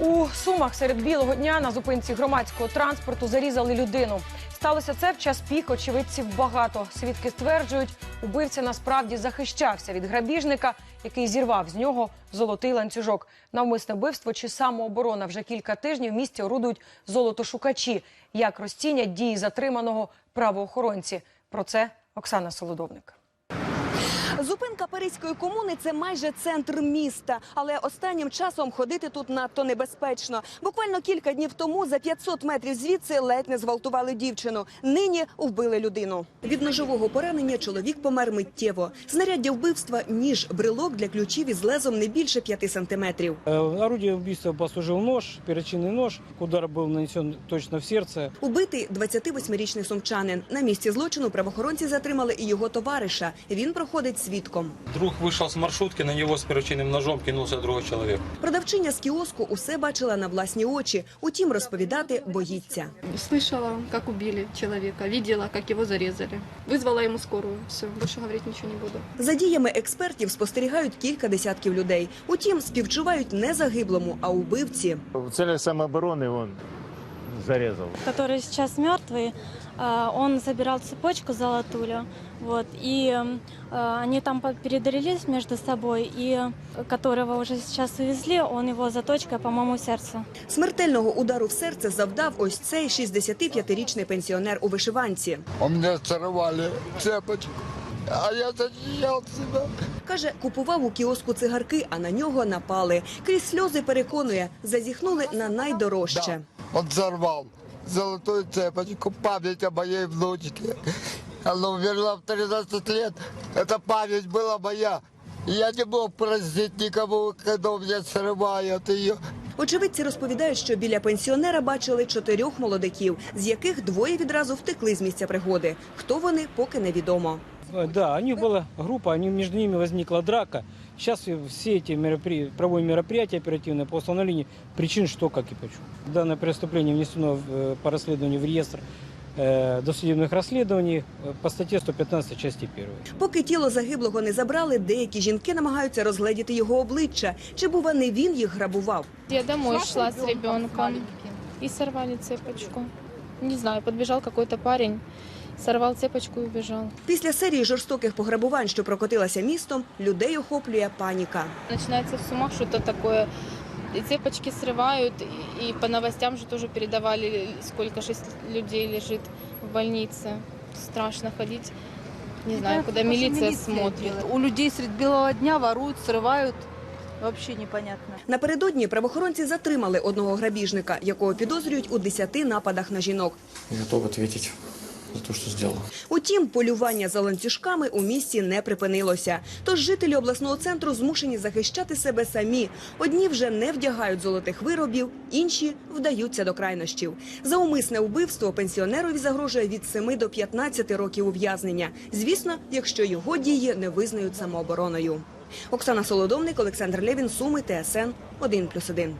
У Сумах серед білого дня на зупинці громадського транспорту зарізали людину. Сталося це в час пік. Очевидців багато. Свідки стверджують, убивця насправді захищався від грабіжника, який зірвав з нього золотий ланцюжок. Навмисне вбивство чи самооборона вже кілька тижнів в місті орудують золотошукачі. Як розцінять дії затриманого правоохоронці? Про це Оксана Солодовник. Зупинка Паризької комуни це майже центр міста, але останнім часом ходити тут надто небезпечно. Буквально кілька днів тому за 500 метрів звідси ледь не зґвалтували дівчину. Нині вбили людину. Від ножового поранення чоловік помер миттєво. Знаряддя вбивства ніж, брелок для ключів із лезом не більше 5 сантиметрів. Э, Орудие убийства послужил нож, перочинный нож. Удар был нанесен точно в сердце. Убитий 28-річний сумчанин. На місці злочину правоохоронці затримали і його товариша. Він проходить свідком. Друг вышел с маршрутки, на него с перочинным ножом кинулся другой человек. Продавчиня з кіоску усе бачила на власні очі. Утім, розповідати боїться. Слышала, как убили человека, видела, как его зарезали. Вызвала ему скорую. Все, больше говорить ничего не буду. За діями експертів спостерігають кілька десятків людей. Утім, співчувають не загиблому, а убивці. В целях самообороны он зарезал. который сейчас мертвый, а, он забирал цепочку золотую, вот, и они там по- передрались между собой, и которого уже сейчас увезли, он его заточкой, по-моему, в сердце. Смертельного удару в серце завдав ось цей 65-річний пенсіонер у вишиванці. У меня сорвали цепочку, а я защищал себя. Каже, купував у кіоску цигарки, а на нього напали. Крізь сльози переконує, зазіхнули на найдорожче Он сорвал золотую цепочку, память о моей внучке. Она умерла в 13 лет. Эта память была моя. И Я не мог простить никому, когда у меня срывают ее. Очевидці розповідають, що біля пенсіонера бачили чотирьох молодиків, з яких двоє відразу втекли з місця пригоди. Хто вони, поки невідомо. Э, Да, у них была группа, они, между ними возникла драка. Сейчас все эти меропри... проводим мероприятия оперативные по установлению причин, что, как и почему. Данное преступление внесено в, э, по расследованию в реестр э, досудебных расследований э, по статье 115 части 1. Поки тіло загиблого не забрали, деякі жінки намагаються розгледіти його обличчя. Чи бува не він їх грабував? Я домой шла с ребенком и сорвали цепочку. Не знаю, подбежал какой-то парень, сорвал цепочку и убежал. Після серії жорстоких пограбувань, що прокотилася містом, людей охоплює паніка. Начинается в сумах что-то такое. И цепочки срывают, и, и по новостям же тоже передавали, сколько шесть людей лежит в больнице. Страшно ходить. Не знаю, куда милиция смотрит. У людей средь белого дня воруют, срывают. Вообще непонятно. Напередодні правоохоронці затримали одного грабіжника, якого підозрюють у 10 нападах на жінок. готов ответить за то, что сделал. Утім, полювання за ланцюжками у місті не припинилося. Тож жителі обласного центру змушені захищати себе самі. Одні вже не вдягають золотих виробів, інші вдаються до крайнощів. За умисне вбивство пенсіонерові загрожує від 7 до 15 років ув'язнення. Звісно, якщо його дії не визнають самообороною. Оксана Солодовник, Олександр Левін, Суми, ТСН 1+,1.